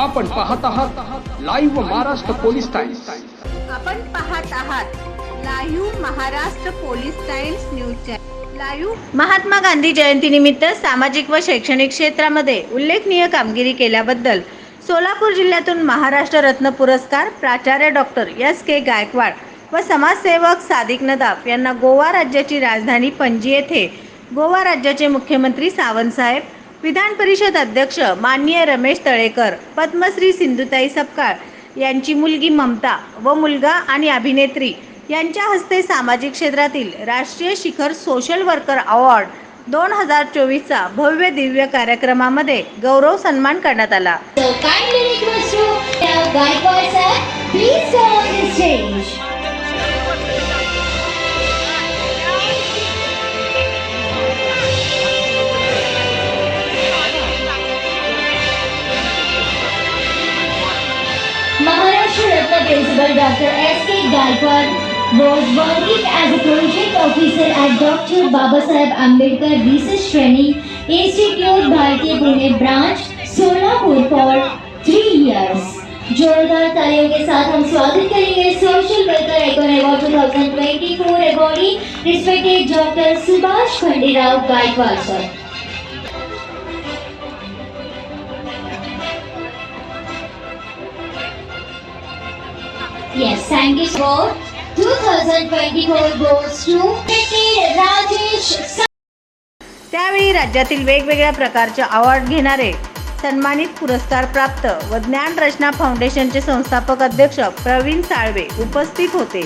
आपण पाहत आहात लाईव्ह महाराष्ट्र पोलीस टाइम्स आपण पाहत आहात live Maharashtra police Times news live Mahatma Gandhi जयंतीनिमित्त सामाजिक व शैक्षणिक क्षेत्रामध्ये उल्लेखनीय कामगिरी केल्याबद्दल सोलापूर जिल्ह्यातून महाराष्ट्र रत्न पुरस्कार प्राचार्य डॉक्टर एस के गायकवाड व समाजसेवक सादिक नदाफ यांना गोवा राज्याची राजधानी पणजी येथे गोवा राज्याचे मुख्यमंत्री सावंतसाहेब विधान परिषद अध्यक्ष माननीय रमेश तळेकर पद्मश्री सिंधुताई सपकाळ यांची मुलगी ममता व मुलगा आणि अभिनेत्री यांच्या हस्ते सामाजिक क्षेत्रातील राष्ट्रीय शिखर सोशल वर्कर अवॉर्ड दोन हजार चोवीसचा भव्य दिव्य कार्यक्रमामध्ये गौरव सन्मान करण्यात आला. Ratna Principal Dr. S.K. Gaikwad was working as a project officer at Dr. Babasaheb Ambedkar Research Training Institute, Bharatiya Pune branch, Solapur for three years जोरदार तालियों के साथ हम स्वागत करेंगे social welfare icon award 2024 awardee respected doctor Subhash Khanderao Gaikwad sir Yes, thank you sir. 2024 goes to Rajesh त्यावेळी राज्यातील वेगवेगळ्या प्रकारचे अवॉर्ड घेणारे सन्मानित पुरस्कार प्राप्त व ज्ञान रचना फाउंडेशनचे संस्थापक अध्यक्ष प्रवीण साळवे उपस्थित होते